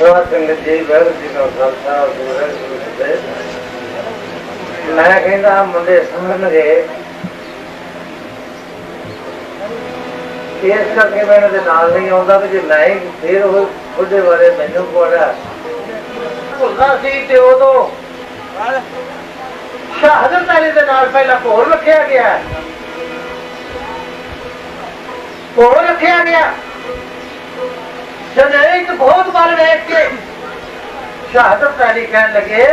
ਉਹ ਸੰਗਤ ਜੀ ਬਹਿਰ ਜੀ ਦਾ ਖਾਲਸਾ, ਗੁਰੂ ਜੀ ਮੈਂ ਕਹਿੰਦਾ, ਮੁੰਡੇ ਸਮਝਣਗੇ ਇਸ ਕਰਕੇ ਮੈਂ ਇਹਨਾਂ ਨਾਲ ਨਹੀਂ ਆਉਂਦਾ ਵੀ ਜੇ ਮੈਂ ਫਿਰ ਉਹ ਉਹਦੇ ਬਾਰੇ ਮੈਨੂੰ ਕੋੜਾ ਭੁੱਲਦਾ ਸੀ ਤੇ ਉਦੋਂ ਸ਼ਹਾਦਤ ਵਾਲੇ ਦੇ ਨਾਲ ਪਹਿਲਾਂ ਭੋਰ ਰੱਖਿਆ ਗਿਆ। ਭੋਰ ਰੱਖਿਆ ਗਿਆ। ਜਦ ਬਹੁਤ ਵਾਰ ਵੇਖ ਕੇ ਸ਼ਹਾਦਤ ਵਾਲੀ ਕਹਿਣ ਲੱਗੇ,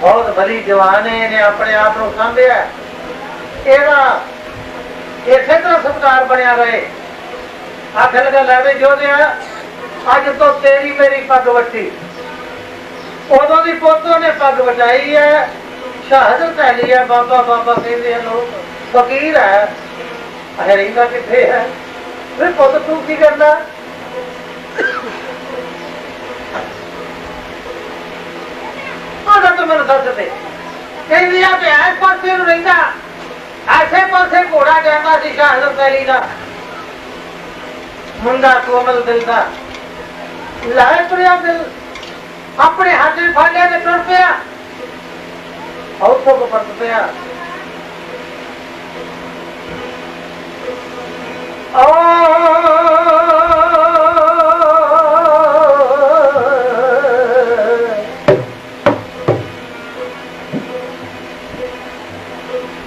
ਬਹੁਤ ਬੜੀ ਜਵਾਨ ਹੈ, ਇਹਨੇ ਆਪਣੇ ਆਪ ਨੂੰ ਸੰਭਿਆ। ਇਹਦਾ ਇਸੇ ਤਰ੍ਹਾਂ ਸਤਕਾਰ ਬਣਿਆ ਰਹੇ। ਹੱਥ ਲਗਾ ਲੈਵੇ ਜੋਦਿਆ ਅੱਜ ਤੋਂ ਤੇਰੀ ਮੇਰੀ ਪੱਗ ਵੱਟੀ। ਉਦੋਂ ਦੀ ਪੋਤੋ ਨੇ ਪੱਗ ਵਟਾਈ ਹੈ, ਸ਼ਹਾਦਤ ਵਾਲੀ ਹੈ, ਬਾਬਾ ਬਾਬਾ ਕਹਿੰਦੇ ਆ ਲੋਕ ਫਕੀਰ ਹੈ। ਅਹੇ ਰਹਿੰਦਾ ਕਿੱਥੇ ਹੈ? ਵੇ ਪੁੱਤ ਤੂੰ ਕੀ ਕਰਨਾ ਉਹਦਾ ਤਾਂ ਮੈਨੂੰ ਦੱਸ ਦੇ। ਕਹਿੰਦੀ ਆ ਤੇ ਇਸ ਪਾਸੇ ਨੂੰ ਰਹਿੰਦਾ। ਐਸੇ ਪਾਸੇ ਘੋੜਾ ਜਾਂਦਾ ਸੀ ਸ਼ਹਾਦਤ ਅਲੀ ਦਾ। ਮੁੰਡਾ ਕੋਮਲ ਦਿਲ ਦਾ। ਲਾਇ ਤੁਰਿਆ ਦਿਲ। ਆਪਣੇ ਹੱਥ ਵਿੱਚ ਫੜ ਲਿਆ ਤੇ ਟੁਰ ਪਿਆ। ਉੱਥੋਂ ਕੋ ਪਰਤ ਪਿਆ।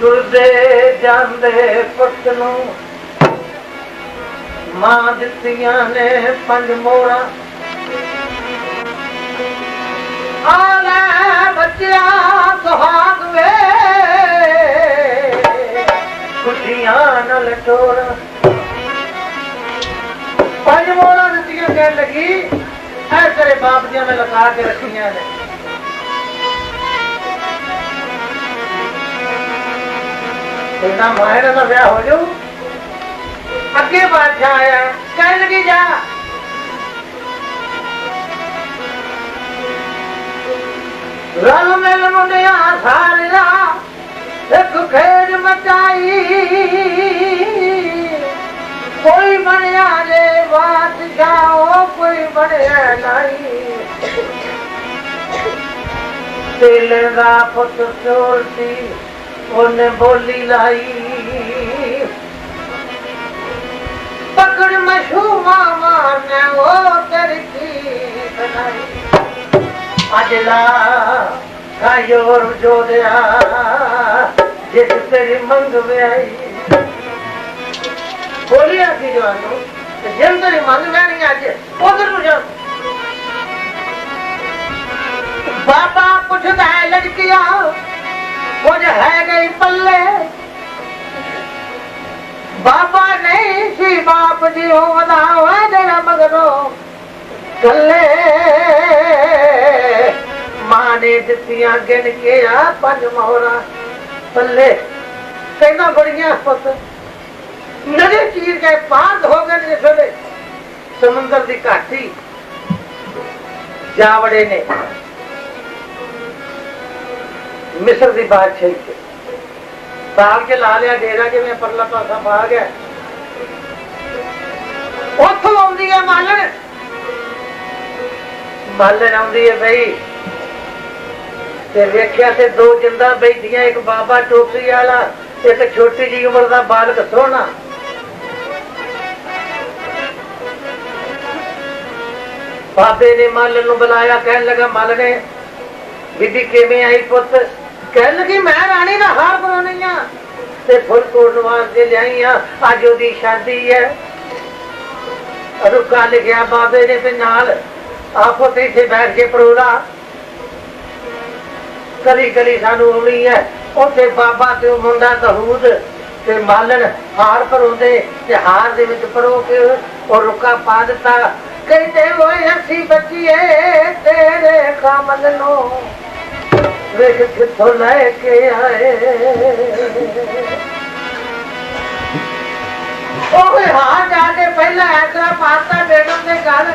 ਤੁਰਦੇ ਜਾਂਦੇ ਪੁੱਤ ਨੂੰ। ਮਾਂ ਦਿੱਤੀਆਂ ਨੇ ਪੰਜ ਮੋੜਾ ਆ ਲੈ ਬੱਚਿਆ ਸੁਹਾਗ ਵੇ। ਖੁਸ਼ੀਆਂ ਨਾਲ ਟੋਰ ਪੰਜ ਮੋੜਾ ਦਿੱਤੀਆਂ ਕਹਿਣ ਲੱਗੀ, ਐ ਤੇਰੇ ਬਾਪ ਦੀਆਂ ਮੈਂ ਲਗਾ ਕੇ ਰੱਖੀਆਂ ਨੇ। بيٽا مائڻ سان ويا هجو اڳي بادشاهه آيا ڪرڻ لڳي جا رل مل منڊيا ساريا هڪ خير مچائي ڪوئي بڻيا جي بادشاهه ڪوئي بڻيا نائي تيل جا پت چور ٿي ਉਹਨੇ ਬੋਲੀ ਲਾਈ। ਪਕੜ ਮਸ਼ੂਮਾ ਮਾਰਨੇ ਉਹ ਤੇਰੀ ਬਣਾਈ ਅੱਜ ਲਾ ਜੋਦਿਆ ਜਿਸ ਤੇਰੀ ਮੰਗ ਵਿਆਈ ਬੋਲਿਆ ਸੀ ਜਵਾਨੋ ਜਿੰਨ ਤੇਰੀ ਮੰਗ ਵਿਆਹਣੀ ਅੱਜ, ਉਧਰ ਨੂੰ ਜਾ। ਬਾਬਾ ਪੁੱਛਦਾ ਹੈ ਲੜਕੀਆ ਕੁਝ ਹੈ ਗਈ ਪੱਲੇ। ਬਾਬਾ ਨਹੀਂ ਸੀ ਬਾਪ ਜੀ ਹੋਦਾ ਹੋਏ ਜਿਹੜਾ ਮਗਰੋਂ ਕੱਲੇ ਮਾਂ ਨੇ ਦਿੱਤੀਆਂ ਗਿਣ ਕੇ ਆ ਪੰਜ ਮੋਹਰਾਂ ਪੱਲੇ। ਕਹਿੰਦਾ, ਬੜੀਆਂ ਪੁੱਤ ਨਦੇ ਚੀਰ ਕੇ ਪਾਰ ਹੋ ਗਏ ਨੇ ਜਿਹੜੇ ਸਮੁੰਦਰ ਦੀ ਘਾਟੀ ਜਾਵੜੇ ਨੇ। ਮਿਸਰ ਦੀ ਬਾਦਸ਼ਾਹੀ ਚ ਬਾਗ ਕੇ ਲਾ ਲਿਆ ਡੇਰਾ ਜਿਵੇਂ ਪਰਲਾ ਪਾਸਾ ਪਾ ਹੈ ਉੱਥੋਂ ਆਉਂਦੀ ਹੈ ਮਾਲਣ। ਮਾਲਣ ਆਉਂਦੀ ਹੈ ਬਈ। ਤੇ ਵੇਖਿਆ ਤੇ ਦੋ ਜਿੰਦਾ ਬੈਠੀਆਂ, ਇੱਕ ਬਾਬਾ ਟੋਪੀ ਵਾਲਾ, ਇੱਕ ਛੋਟੀ ਜੀ ਉਮਰ ਦਾ ਬਾਲਕ ਸੋਹਣਾ। ਬਾਬੇ ਨੇ ਮਾਲਣ ਨੂੰ ਬੁਲਾਇਆ, ਕਹਿਣ ਲੱਗਾ ਮੱਲ ਨੇ ਬੀਬੀ ਕਿਵੇਂ ਆਈ ਪੁੱਤ? ਕਹਿਣ ਲੱਗੀ ਮੈਂ ਰਾਣੀ ਦਾ ਹਾਰ ਬਣਾਉਣੀ ਆ। ਤੇ ਫੁੱਲ ਤੋੜਨ ਵਾਸਤੇ ਲਿਆਈ ਆ। ਅੱਜ ਉਹਦੀ ਸ਼ਾਦੀ ਹੈ। ਰੁਕਾ ਲਿਖਿਆ, ਬਾਬੇ ਨੇ ਤੇ ਨਾਲ ਆਪੋ ਤੇ ਇੱਥੇ ਬੈਠ ਕੇ ਪਰੋਲਾ ਕਲੀ ਕਲੀ ਸਾਨੂੰ ਆਉਣੀ ਹੈ। ਉੱਥੇ ਬਾਬਾ ਤੇ ਉਹ ਮੁੰਡਾ ਦਹੂਦ ਤੇ ਮਾਲਣ ਹਾਰ ਪਰੋਂਦੇ ਤੇ ਹਾਰ ਦੇ ਵਿੱਚ ਪਰੋ ਕੇ ਉਹ ਰੁਕਾ ਪਾ ਦਿੱਤਾ। ਕਹਿੰਦੇ ਓਏ ਅਸੀਂ ਬੱਚੀਏ ਤੇਰੇ ਕਾਮਲ ਨੂੰ। ਵੇਖ ਕਿੱਥੋਂ ਲੈ ਕੇ ਆਏ ਓਏ ਹਾਂ ਜਾ ਕੇ ਪਹਿਲਾਂ ਐਸਾ ਪਾਤਾ ਬੇਗਮ ਦੇ ਘਰ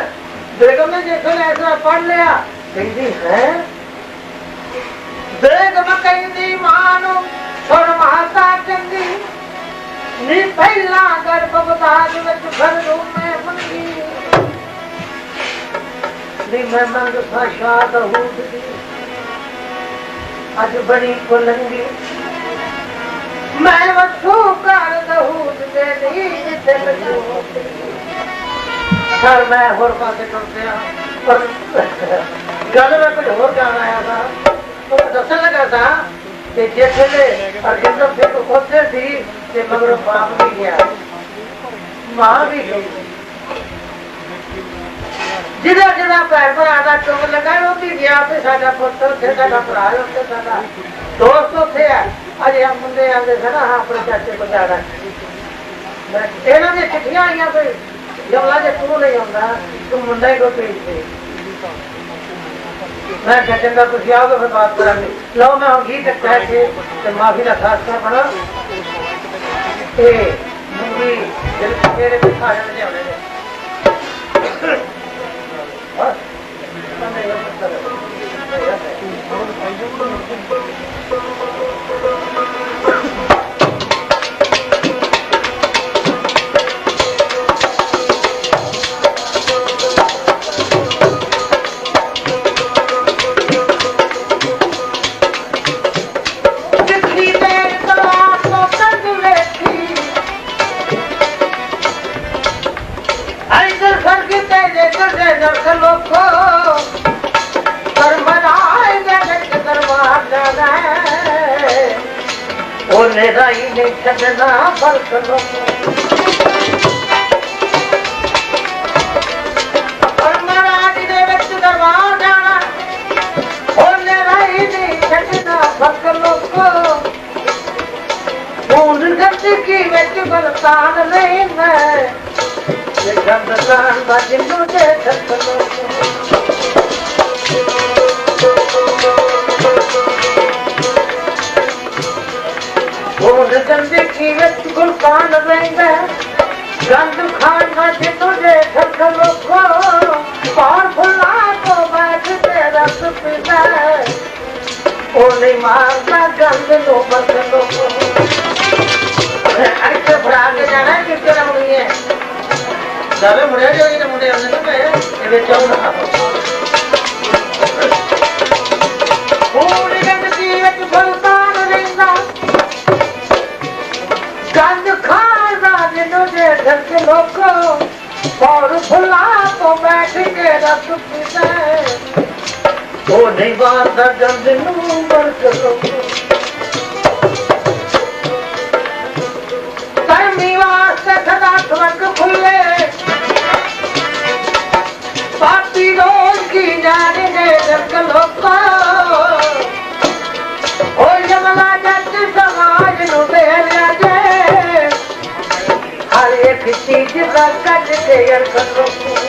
ਬੇਗਮ ਨੇ ਜਿੱਥੋਂ ਐਸਾ ਪੜ ਲਿਆ ਕਹਿੰਦੀ ਹੈ ਬੇਗਮ ਕਹਿੰਦੀ ਮਾਂ ਨੂੰ ਸੁਣ ਮਾਤਾ ਚੰਗੀ ਨੀ ਪਹਿਲਾਂ ਗਰਭ ਵਿੱਚ ਫਿਰ ਨੂੰ ਮੈਂ ਮੰਗੀ ਨੀ ਮੈਂ ਮੰਗ ਫਾਸ਼ਾ ਦਹੂਦ ਦੀ ਅੱਜ ਬੜੀ ਬੁਲੰਦੀ ਮੈਂ ਵਸੂ ਕਰ ਦਹੂਦ ਦੇ ਨਹੀਂ ਦਿਲ ਜੋ ਸਰ ਮੈਂ ਹੋਰ ਪਾਸੇ ਟੁਰ ਪਰ ਗੱਲ ਮੈਂ ਕੁਝ ਹੋਰ ਜਾਣ ਆਇਆ ਸੀ। ਉਹ ਦੱਸਣ ਲੱਗਾ ਸੀ ਕਿ ਜਿੱਥੇ ਦੇ ਅਰਜਿੰਦਰ ਸਿੰਘ ਉੱਥੇ ਸੀ, ਤੇ ਮਗਰੋਂ ਬਾਪ ਵੀ ਗਿਆ। ਮਾਂ ਵੀ ਗਈ। ਜਿਹਦਾ ਜਿਹਦਾ ਭੈਣ ਭਰਾ ਦਾ ਚੁੱਕ ਲੱਗਾ, ਉਹ ਗਿਆ ਤੇ ਸਾਡਾ ਪੁੱਤ, ਉੱਥੇ ਸਾਡਾ ਭਰਾ ਉੱਥੇ ਸਾਡਾ ਦੋਸਤ ਉੱਥੇ ਆ ਅਜੇ ਆ ਮੁੰਡੇ ਆਂਦੇ ਸਨ ਆਪਣੇ ਚਾਚੇ ਬਚਾੜਾ ਇਹਨਾਂ ਦੀਆਂ ਚਿੱਠੀਆਂ ਆਈਆਂ ਕੋਈ? ਜਮਲਾ ਜੇ ਤੂੰ ਨਹੀਂ ਹੁੰਦਾ ਤੂੰ ਮੁੰਡਾ ਹੀ ਕੋ ਭੇਜ ਦੇ। ਮੈਂ ਕਿਹਾ, ਚੰਗਾ, ਤੁਸੀਂ ਆਓਗੇ ਫਿਰ ਬਾਤ ਕਰਾਂਗੇ। ਲਓ, ਮੈਂ ਹੁਣ ਗੀਤ ਕਹਿ ਕੇ ਤੇ ਮਾਫੀ ਦਾ ਖਾਸਾ ਬਣਾ ਤੇ ਮੁੰਡੀ ਦਿਲ ਤੇਰੇ ਤੇ ਖਾ ਜਾਣੇ ਨੇ। ਛੱਡਣਾ ਫ਼ਰਕ ਲੋਕੋ ਕਰਮਨਾਏ ਦੇ ਵਿੱਚ ਦਰਬਾਰ ਜਾਣਾ ਉਹਨੇ ਰਾਈ ਨੇ ਛੱਡਣਾ ਫ਼ਰਕ ਲੋਕੋ ਹੁਣ ਗੰਦ ਕੀ ਵਿੱਚ ਬਲਤਾਨ ਨਹੀਂ ਮੈਂ ਇਹ ਗੰਦ ਲਾਨ ਦਾ ਦੇ ਧੱਕ ਲੋਕੋ ਗੰਦ ਕੀ ਵਿੱਚ ਬਲਤਾਨ ਰਹਿੰਦਾ ਗੰਦ ਖਾਨ ਦਾ ਜਿੰਨੂ ਦੇ ਧੱਕ ਲੋਕੋ ਪਾਰ ਫੁੱਲਾ ਕੋ ਬੈਠ ਤੇ ਰਸ ਪੀਦਾ ਉਹ ਨਹੀਂ ਮਾਰਦਾ ਗੰਦ ਨੂੰ ਬਸ ਲੋਕੋ ਅਰੇ ਫੜਾ ਕੇ ਜਾਣਾ ਕਿੱਥੇ ਰਮਣੀ ਹੈ ਜਾਵੇ ਮੁੜਿਆ ਜੋ ਇਹਨੇ ਮੁੰਡੇ ਆਉਂਦੇ ਨੇ ਪਏ ਇਹਦੇ ਚਾਉਣਾ ਪੂਰੀ ਗੰਦਗੀ ਕੇ ਰਸ ਪੀਦਾ ਹੈ। ਉਹ ਨਹੀਂ ਵਾਰਦਾ ਗੰਦ ਨੂੰ ਬਰਕ ਲੋਕੋ ਧਰਮੀ ਵਾਸਤੇ ਸਦਾ ਸਵਰਗ ਖੁੱਲੇ। ਪਾਪੀ ਰੋਜ਼ ਕੀ ਜਾਣੇ ਨੇ ਜਗ ਲੋਕਾ। ਓ ਯਮਲਾ ਜੱਟ ਸਮਾਜ ਨੂੰ ਦੇ ਲਿਆ ਜੇ ਹਰ ਇੱਕ ਚੀਜ਼ ਦਾ ਕੱਢ ਕੇ ਅਰਖ ਲੋਕੋ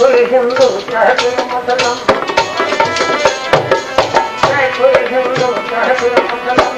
Thank you.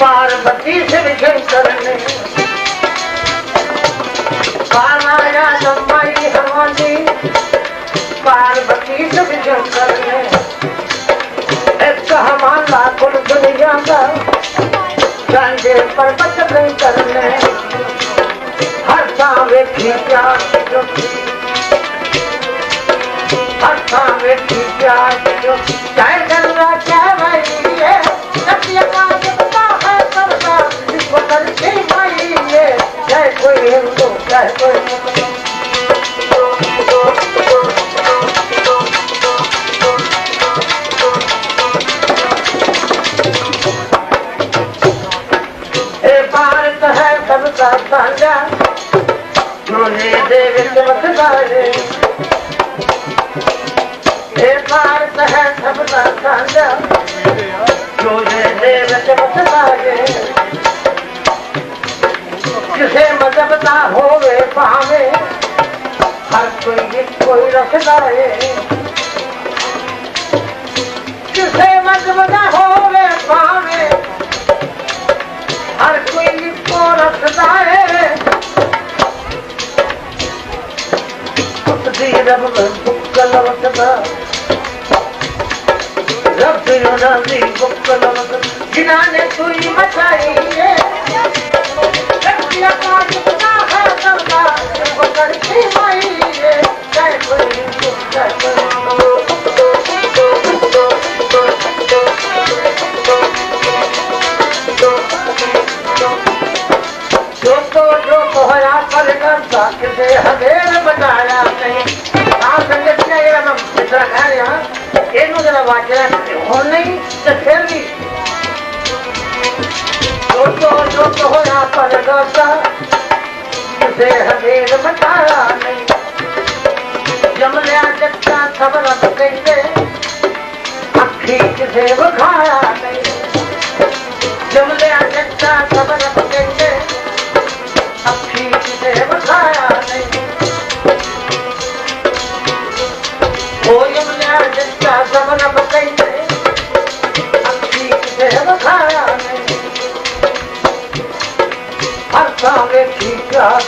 ਪਾਰਬਤੀ ਸਿਰ ਸ਼ੰਕਰ ਨੇ ਪਾਰਾਇਆ ਸੰਭਾਈ ਹਰਵੰਦੀ ਪਾਰਬਤੀ ਸਿਰ ਸ਼ੰਕਰ ਨੇ ਇੱਕ ਹਮਾਲਾ ਕੁਲ ਦੁਨੀਆ ਦਾ ਜਾਂਦੇ ਪਰਬਤ ਨਹੀਂ ਕਰਨੇ। ਹਰ ਥਾਂ ਵੇਖੀ ਪਿਆਰ ਜੋ ਹਰ ਥਾਂ ਵੇਖੀ ਪਿਆਰ ਜੋ ਕਹਿ ਗੰਗਾ اے ਕਿਸੇ ਮਜ਼ਹਬ ਦਾ ਹੋਵੇ ਭਾਵੇਂ ਹਰ ਕੋਈ ਇੱਕੋ ਰੱਖਦਾ ਏ ਕਿਸੇ ਮਜ਼ਹਬ ਦਾ ਹੋਵੇ ਭਾਵੇਂ ਹਰ ਕੋਈ ਇੱਕੋ ਰੱਖਦਾ ਏ ਉਸਦੀ ਰੱਬ ਬੁੱਕਲ ਵਸਦਾ ਰੱਬ ਉਹਨਾਂ ਦੀ ਬੁੱਕਲ ਵਸਦਾ ਜਿਨ੍ਹਾਂ ਨੇ ਸੂਈ ਮਚਾਈ ਹੈ ਹੁਣ ਨਹੀਂ ਤੇ ਫਿਰ ਵੀ। ਜੋ ਤੋ ਜੋ ਹੋਇਆ ਪਰ کاش سے ہمیں نہ متا نئي جملے اڏتا خبره منين آੱਖي تي وکھايا نئي جملے اڏتا خبره منين آੱਖي تي وکھايا نئي ਕੋਈ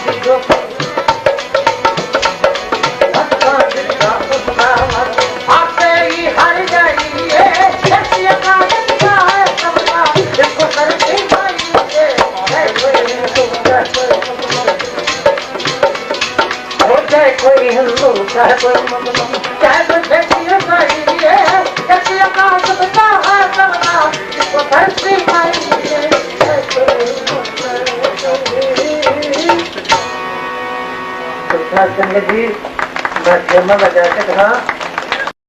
ਹਿੰਦੂ ਹੈ ਕੋਈ ਮੁਸਲਮਾਨ ਹੋ ਜਾਏ ਕੋਈ ਹਿੰਦੂ ਚਾਹੇ ਕੋਈ ਮੁਸਲਮਾਨ ਚਾਹੇ ਕੋਈ ਸੱਚਿਆ ਮਾਈਏ ਸੱਚਿਆ ਕਾ ਦਿੱਤਾ ਹੈ ਸਭਨਾ ਦੇਖੋ ਕਰਤੇ ਸੰਗਤ ਜੀ। ਮੈਂ ਜਮਾ ਬਜਾ ਕੇ ਕਹਾ